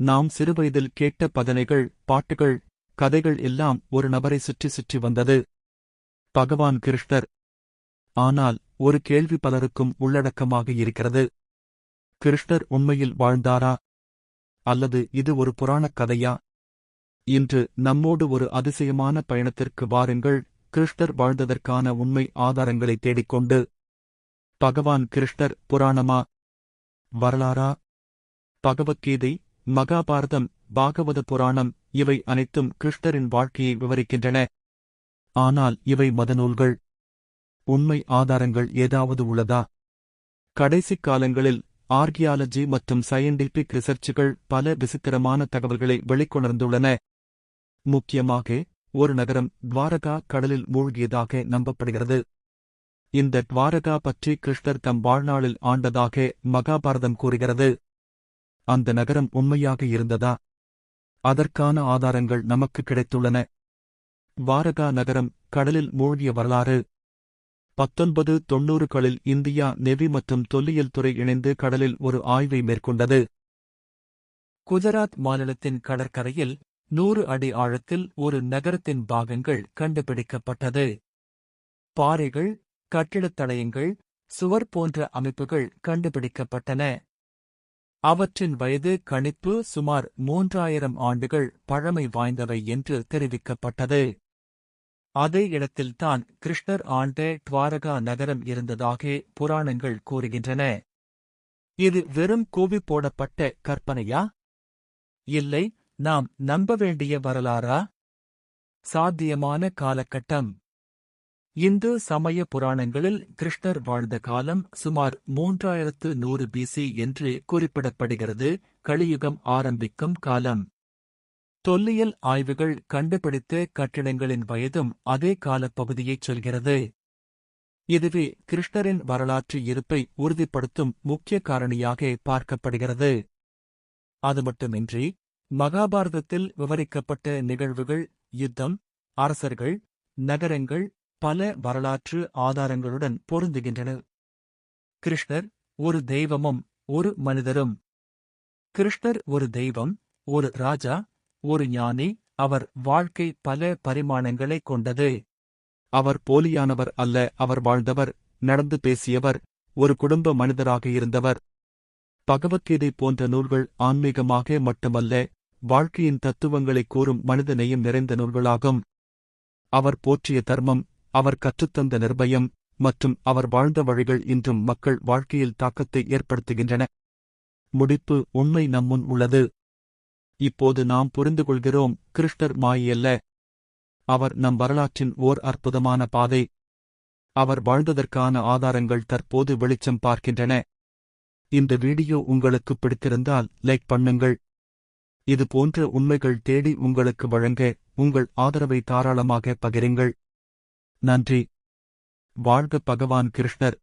நாம் சிறுவயதில் கேட்ட பதனைகள் பாட்டுகள் கதைகள் எல்லாம் ஒரு நபரை சுற்றி சுற்றி வந்தது. பகவான் கிருஷ்ணர். ஆனால் ஒரு கேள்வி பலருக்கும் உள்ளடக்கமாக இருக்கிறது. கிருஷ்ணர் உண்மையில் வாழ்ந்தாரா? அல்லது இது ஒரு புராணக் கதையா? இன்று நம்மோடு ஒரு அதிசயமான பயணத்திற்கு வாருங்கள். கிருஷ்ணர் வாழ்ந்ததற்கான உண்மை ஆதாரங்களை தேடிக்கொண்டு. பகவான் கிருஷ்ணர் புராணமா? வரலாறா? பகவத்கீதை மகாபாரதம் பாகவத புராணம் இவை அனைத்தும் கிருஷ்ணரின் வாழ்க்கையை விவரிக்கின்றன. ஆனால் இவை மதநூல்கள் உண்மை ஆதாரங்கள் ஏதாவது உள்ளதா? கடைசிக் காலங்களில் ஆர்கியாலஜி மற்றும் சயின்டிபிக் ரிசர்ச்சுகள் பல விசித்திரமான தகவல்களை வெளிக்கொணர்ந்துள்ளன. முக்கியமாக ஒரு நகரம் துவாரகா கடலில் மூழ்கியதாக நம்பப்படுகிறது. இந்த துவாரகா பற்றி கிருஷ்ணர் தம் வாழ்நாளில் ஆண்டதாக மகாபாரதம் கூறுகிறது. அந்த நகரம் உண்மையாக இருந்ததா? அதற்கான ஆதாரங்கள் நமக்கு கிடைத்துள்ளன. வாரகா நகரம் கடலில் மூழ்கிய வரலாறு. பத்தொன்பது தொன்னூறுகளில் இந்தியா நெவி மற்றும் தொல்லியல் துறை இணைந்து கடலில் ஒரு ஆய்வை மேற்கொண்டது. குஜராத் மாநிலத்தின் கடற்கரையில் நூறு அடி ஆழத்தில் ஒரு நகரத்தின் பாகங்கள் கண்டுபிடிக்கப்பட்டது. பாறைகள் கட்டிடத் தடயங்கள் சுவர் போன்ற அமைப்புகள் கண்டுபிடிக்கப்பட்டன. அவற்றின் வயது கணிப்பு சுமார் மூன்றாயிரம் ஆண்டுகள் பழமை வாய்ந்தவை என்று தெரிவிக்கப்பட்டது. அதே இடத்தில்தான் கிருஷ்ணர் ஆண்ட துவாரகா நகரம் இருந்ததாக புராணங்கள் கூறுகின்றன. இது வெறும் கூவி போடப்பட்ட கற்பனையா? இல்லை நாம் நம்ப வேண்டிய வரலாறா? சாத்தியமான காலகட்டம். இந்து சமய புராணங்களில் கிருஷ்ணர் வாழ்ந்த காலம் சுமார் மூன்றாயிரத்து நூறு பிசி என்று குறிப்பிடப்படுகிறது. கலியுகம் ஆரம்பிக்கும் காலம். தொல்லியல் ஆய்வுகள் கண்டுபிடித்த கட்டிடங்களின் வயதும் அதே காலப்பகுதியைச் சொல்கிறது. இதுவே கிருஷ்ணரின் வரலாற்று இருப்பை உறுதிப்படுத்தும் முக்கிய காரணியாக பார்க்கப்படுகிறது. அது மட்டுமின்றி மகாபாரதத்தில் விவரிக்கப்பட்ட நிகழ்வுகள் யுத்தம் அரசர்கள் நகரங்கள் பல வரலாற்று ஆதாரங்களுடன் பொருந்துகின்றன கிருஷ்ணர் ஒரு தெய்வமும் ஒரு மனிதரும். கிருஷ்ணர் ஒரு தெய்வம் ஒரு ராஜா ஒரு ஞானி அவர் வாழ்க்கை பல பரிமாணங்களைக் கொண்டது. அவர் போலியானவர் அல்ல அவர் வாழ்ந்தவர் நடந்து பேசியவர் ஒரு குடும்ப மனிதராக இருந்தவர். பகவத்கீதை போன்ற நூல்கள் ஆன்மீகமாக மட்டுமல்ல வாழ்க்கையின் தத்துவங்களை கூறும் மனித நிறைந்த நூல்களாகும். அவர் போற்றிய தர்மம் அவர் கற்றுத்தந்த நிர்பயம் மற்றும் அவர் வாழ்ந்த வழிகள் இன்றும் மக்கள் வாழ்க்கையில் தாக்கத்தை ஏற்படுத்துகின்றன. முடிப்பு உண்மை நம்முன் உள்ளது. இப்போது நாம் புரிந்து கொள்கிறோம் கிருஷ்ணர் மாயல்ல அவர் நம் வரலாற்றின் ஓர் அற்புதமான பாதை. அவர் வாழ்ந்ததற்கான ஆதாரங்கள் தற்போது வெளிச்சம் பார்க்கின்றன. இந்த வீடியோ உங்களுக்கு பிடித்திருந்தால் லைக் பண்ணுங்கள். இது போன்ற உண்மைகள் தேடி உங்களுக்கு வழங்க உங்கள் ஆதரவை தாராளமாக பகிருங்கள். நன்றி. வாழ்க பகவான் கிருஷ்ணர்.